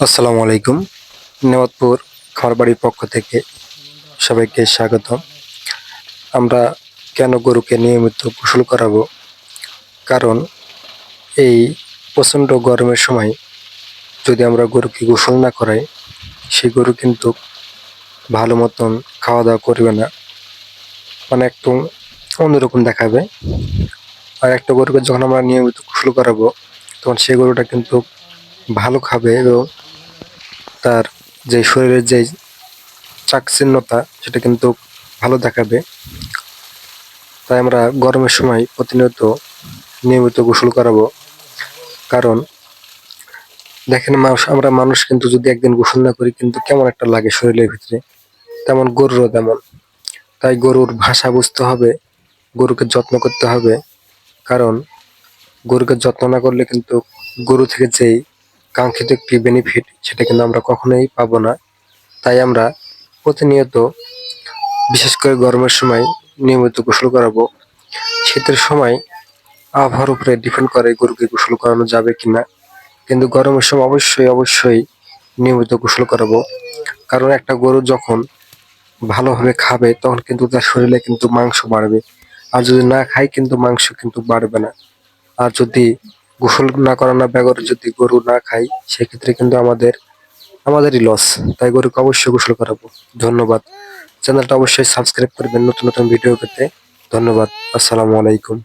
আসসালামু আলাইকুম। নেওয়াতপুর খামারবাড়ির পক্ষ থেকে সবাইকে স্বাগত আমরা কেন গরুকে নিয়মিত গোসল করাবো? কারণ এই প্রচণ্ড গরমের সময় যদি আমরা গরুকে গোসল না করাই সেই গরু কিন্তু ভালো মতন খাওয়া দাওয়া করবে না। মানে একটু অন্যরকম দেখাবে। আর একটা গরুকে যখন আমরা নিয়মিত গোসল করাবো, তখন সেই গরুটা কিন্তু ভালো খাবে এবং তার যে শরীরের যে চাকচিন্যতা, সেটা কিন্তু ভালো দেখাবে। তাই আমরা গরমের সময় প্রতিনিয়ত নিয়মিত গোসল করাবো। কারণ দেখেন মানুষ, আমরা মানুষ কিন্তু যদি একদিন গোসল না করি, কিন্তু কেমন একটা লাগে শরীরের ভিতরে। তেমন গরুরও তেমন। তাই গরুর ভাষা বুঝতে হবে, গরুকে যত্ন করতে হবে। কারণ গরুকে যত্ন না করলে কিন্তু গরু থেকে যেই কাঙ্ক্ষিত একটি বেনিফিট সেটা কিন্তু আমরা কখনোই পাবো না। তাই আমরা প্রতিনিয়ত বিশেষ করে গরমের সময় নিয়মিত গোসল করাবো। শীতের সময় আবহাওয়ার উপরে ডিপেন্ড করে গরুকে গোসল করানো যাবে কিনা। কিন্তু গরমের সময় অবশ্যই অবশ্যই নিয়মিত গোসল করাবো। কারণ একটা গরু যখন ভালোভাবে খাবে, তখন কিন্তু তার শরীরে কিন্তু মাংস বাড়বে। আর যদি না খায়, কিন্তু মাংস কিন্তু বাড়বে না। আর যদি গোসল না করানো বেগর যদি গরু না খাই, সেক্ষেত্রে কিন্তু আমাদের, আমাদেরই লস তাই গরুকে অবশ্যই গোসল করাবো। ধন্যবাদ। চ্যানেলটা অবশ্যই সাবস্ক্রাইব করবেন নতুন নতুন ভিডিও পেতে। ধন্যবাদ। আসসালামু আলাইকুম।